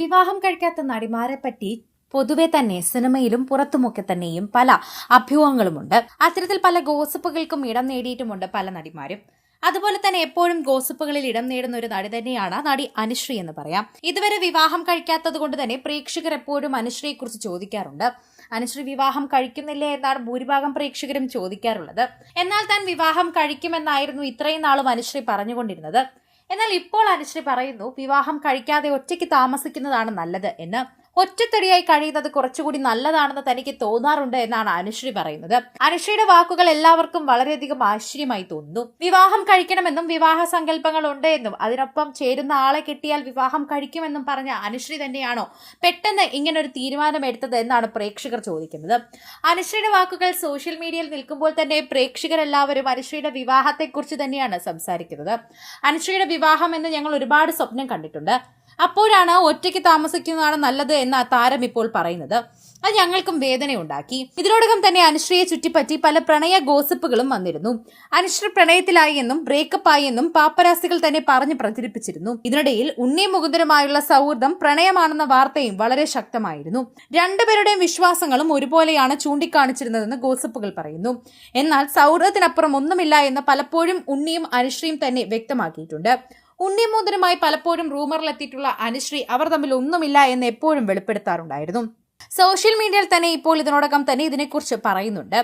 വിവാഹം കഴിക്കാത്ത നടിമാരെ പറ്റി പൊതുവെ തന്നെ സിനിമയിലും പുറത്തുമൊക്കെ തന്നെയും പല അഭ്യൂഹങ്ങളുമുണ്ട്. അത്തരത്തിൽ പല ഗോസിപ്പുകൾക്കും ഇടം നേടിയിട്ടുമുണ്ട് പല നടിമാരും. അതുപോലെ തന്നെ എപ്പോഴും ഗോസിപ്പുകളിൽ ഇടം നേടുന്ന ഒരു നടി തന്നെയാണ് നടി അനുശ്രീ എന്ന് പറയാം. ഇതുവരെ വിവാഹം കഴിക്കാത്തത് കൊണ്ട് തന്നെ പ്രേക്ഷകർ എപ്പോഴും അനുശ്രീയെ കുറിച്ച് ചോദിക്കാറുണ്ട്. അനുശ്രീ വിവാഹം കഴിക്കുന്നില്ലേ എന്നാണ് ഭൂരിഭാഗം പ്രേക്ഷകരും ചോദിക്കാറുള്ളത്. എന്നാൽ താൻ വിവാഹം കഴിക്കുമെന്നായിരുന്നു ഇത്രയും നാളും അനുശ്രീ പറഞ്ഞുകൊണ്ടിരുന്നത്. എന്നാൽ ഇപ്പോൾ അനുശ്രീ പറയുന്നു വിവാഹം കഴിക്കാതെ ഒറ്റയ്ക്ക് താമസിക്കുന്നതാണ് നല്ലത് എന്ന്. ഒറ്റത്തടിയായി കഴിയുന്നത് കുറച്ചുകൂടി നല്ലതാണെന്ന് തനിക്ക് തോന്നാറുണ്ട് എന്നാണ് അനുശ്രീ പറയുന്നത്. അനുശ്രീയുടെ വാക്കുകൾ എല്ലാവർക്കും വളരെയധികം ആശ്ചര്യമായി തോന്നുന്നു. വിവാഹം കഴിക്കണമെന്നും വിവാഹ സങ്കല്പങ്ങൾ ഉണ്ട് എന്നും അതിനൊപ്പം ചേരുന്ന ആളെ കിട്ടിയാൽ വിവാഹം കഴിക്കുമെന്നും പറഞ്ഞ അനുശ്രീ തന്നെയാണോ പെട്ടെന്ന് ഇങ്ങനൊരു തീരുമാനം എടുത്തത് എന്നാണ് പ്രേക്ഷകർ ചോദിക്കുന്നത്. അനുശ്രീയുടെ വാക്കുകൾ സോഷ്യൽ മീഡിയയിൽ നിൽക്കുമ്പോൾ തന്നെ പ്രേക്ഷകരെല്ലാവരും അനുശ്രീയുടെ വിവാഹത്തെക്കുറിച്ച് തന്നെയാണ് സംസാരിക്കുന്നത്. അനുശ്രീയുടെ വിവാഹം എന്ന് ഞങ്ങൾ ഒരുപാട് സ്വപ്നം കണ്ടിട്ടുണ്ട്. അപ്പോഴാണ് ഒറ്റയ്ക്ക് താമസിക്കുന്നതാണ് നല്ലത് എന്ന താരം ഇപ്പോൾ പറയുന്നത്. അത് ഞങ്ങൾക്കും വേദനയുണ്ടാക്കി. ഇതിനോടകം തന്നെ അനുശ്രീയെ ചുറ്റിപ്പറ്റി പല പ്രണയ ഗോസിപ്പുകളും വന്നിരുന്നു. അനുശ്രീ പ്രണയത്തിലായി എന്നും ബ്രേക്കപ്പ് ആയി എന്നും പാപ്പരാസികൾ തന്നെ പറഞ്ഞു പ്രചരിപ്പിച്ചിരുന്നു. ഇതിനിടയിൽ ഉണ്ണി മുകുന്ദരുമായുള്ള സൗഹൃദം പ്രണയമാണെന്ന വാർത്തയും വളരെ ശക്തമായിരുന്നു. രണ്ടുപേരുടെയും വിശ്വാസങ്ങളും ഒരുപോലെയാണ് ചൂണ്ടിക്കാണിച്ചിരുന്നതെന്ന് ഗോസിപ്പുകൾ പറയുന്നു. എന്നാൽ സൗഹൃദത്തിനപ്പുറം ഒന്നുമില്ല എന്ന് പലപ്പോഴും ഉണ്ണിയും അനുശ്രീയും തന്നെ വ്യക്തമാക്കിയിട്ടുണ്ട്. ഉണ്ണിമൂന്തനുമായി പലപ്പോഴും റൂമറിലെത്തിയിട്ടുള്ള അനുശ്രീ അവർ തമ്മിൽ ഒന്നുമില്ല എന്ന് എപ്പോഴും വെളിപ്പെടുത്താറുണ്ടായിരുന്നു. സോഷ്യൽ മീഡിയയിൽ തന്നെ ഇപ്പോൾ ഇതിനോടകം തന്നെ ഇതിനെക്കുറിച്ച് പറയുന്നുണ്ട്.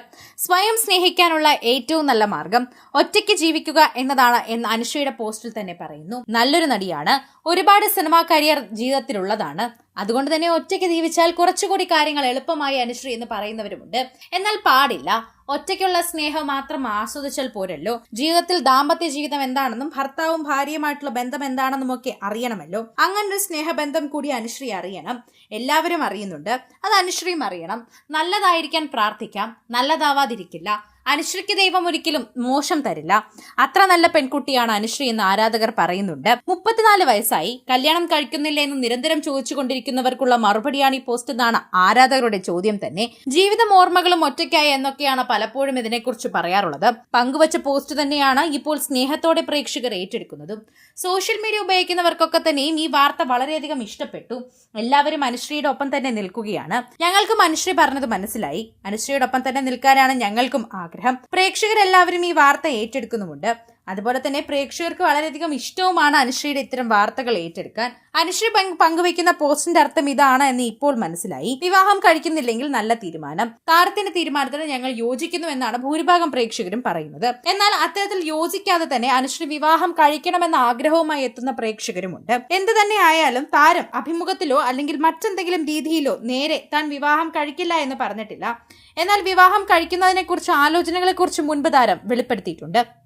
സ്വയം സ്നേഹിക്കാനുള്ള ഏറ്റവും നല്ല മാർഗം ഒറ്റയ്ക്ക് ജീവിക്കുക എന്നതാണ് എന്ന് അനുശ്രീയുടെ പോസ്റ്റിൽ തന്നെ പറയുന്നു. നല്ലൊരു നടിയാണ്. ഒരുപാട് സിനിമാ കരിയർ ജീവിതത്തിലുള്ളതാണ്. അതുകൊണ്ട് തന്നെ ഒറ്റയ്ക്ക് ജീവിച്ചാൽ കുറച്ചുകൂടി കാര്യങ്ങൾ എളുപ്പമായി അനുശ്രീ എന്ന് പറയുന്നവരുമുണ്ട്. എന്നാൽ പാടില്ല. ഒറ്റയ്ക്കുള്ള സ്നേഹം മാത്രം ആസ്വദിച്ചാൽ പോരല്ലോ. ജീവിതത്തിൽ ദാമ്പത്യ ജീവിതം എന്താണെന്നും ഭർത്താവും ഭാര്യയുമായിട്ടുള്ള ബന്ധം എന്താണെന്നും ഒക്കെ അറിയണമല്ലോ. അങ്ങനൊരു സ്നേഹബന്ധം കൂടി അനുശ്രീ അറിയണം. എല്ലാവരും അറിയുന്നുണ്ട്. അത് അനുശ്രീയും അറിയണം. നല്ലതായിരിക്കാൻ പ്രാർത്ഥിക്കാം. നല്ലതാവാതിരിക്കില്ല. അനുശ്രീക്ക് ദൈവം ഒരിക്കലും മോശം തരില്ല. അത്ര നല്ല പെൺകുട്ടിയാണ് അനുശ്രീ എന്ന് ആരാധകർ പറയുന്നുണ്ട്. മുപ്പത്തിനാല് വയസ്സായി. കല്യാണം കഴിക്കുന്നില്ല എന്ന് നിരന്തരം ചോദിച്ചുകൊണ്ടിരിക്കുന്നവർക്കുള്ള മറുപടിയാണ് ഈ പോസ്റ്റ് എന്നാണ് ആരാധകരുടെ ചോദ്യം തന്നെ. ജീവിതം ഓർമ്മകളും ഒറ്റയ്ക്കായി എന്നൊക്കെയാണ് പലപ്പോഴും ഇതിനെക്കുറിച്ച് പറയാറുള്ളത്. പങ്കുവച്ച പോസ്റ്റ് തന്നെയാണ് ഇപ്പോൾ സ്നേഹത്തോടെ പ്രേക്ഷകർ ഏറ്റെടുക്കുന്നതും. സോഷ്യൽ മീഡിയ ഉപയോഗിക്കുന്നവർക്കൊക്കെ തന്നെയും ഈ വാർത്ത വളരെയധികം ഇഷ്ടപ്പെട്ടു. എല്ലാവരും അനുശ്രീയുടെ ഒപ്പം തന്നെ നിൽക്കുകയാണ്. ഞങ്ങൾക്കും അനുശ്രീ പറഞ്ഞത് മനസ്സിലായി. അനുശ്രീയുടെ ഒപ്പം തന്നെ നിൽക്കാനാണ് ഞങ്ങൾക്കും ആഗ്രഹം. പ്രേക്ഷകരെല്ലാവരും ഈ വാർത്ത ഏറ്റെടുക്കുന്നുമുണ്ട്. അതുപോലെ തന്നെ പ്രേക്ഷകർക്ക് വളരെയധികം ഇഷ്ടവുമാണ് അനുശ്രീയുടെ ഇത്തരം വാർത്തകൾ ഏറ്റെടുക്കാൻ. അനുശ്രീ പങ്ക് പങ്കുവയ്ക്കുന്ന പോസ്റ്റിന്റെ അർത്ഥം ഇതാണ് എന്ന് ഇപ്പോൾ മനസ്സിലായി. വിവാഹം കഴിക്കുന്നില്ലെങ്കിൽ നല്ല തീരുമാനം. താരത്തിന്റെ തീരുമാനത്തിന് ഞങ്ങൾ യോജിക്കുന്നു എന്നാണ് ഭൂരിഭാഗം പ്രേക്ഷകരും പറയുന്നത്. എന്നാൽ അത്തരത്തിൽ യോജിക്കാതെ തന്നെ അനുശ്രീ വിവാഹം കഴിക്കണമെന്ന ആഗ്രഹവുമായി എത്തുന്ന പ്രേക്ഷകരുമുണ്ട്. എന്ത് തന്നെ ആയാലും താരം അഭിമുഖത്തിലോ അല്ലെങ്കിൽ മറ്റെന്തെങ്കിലും രീതിയിലോ നേരെ താൻ വിവാഹം കഴിക്കില്ല എന്ന് പറഞ്ഞിട്ടില്ല. എന്നാൽ വിവാഹം കഴിക്കുന്നതിനെക്കുറിച്ച് ആലോചനകളെക്കുറിച്ച് മുൻപ് താരം വെളിപ്പെടുത്തിയിട്ടുണ്ട്.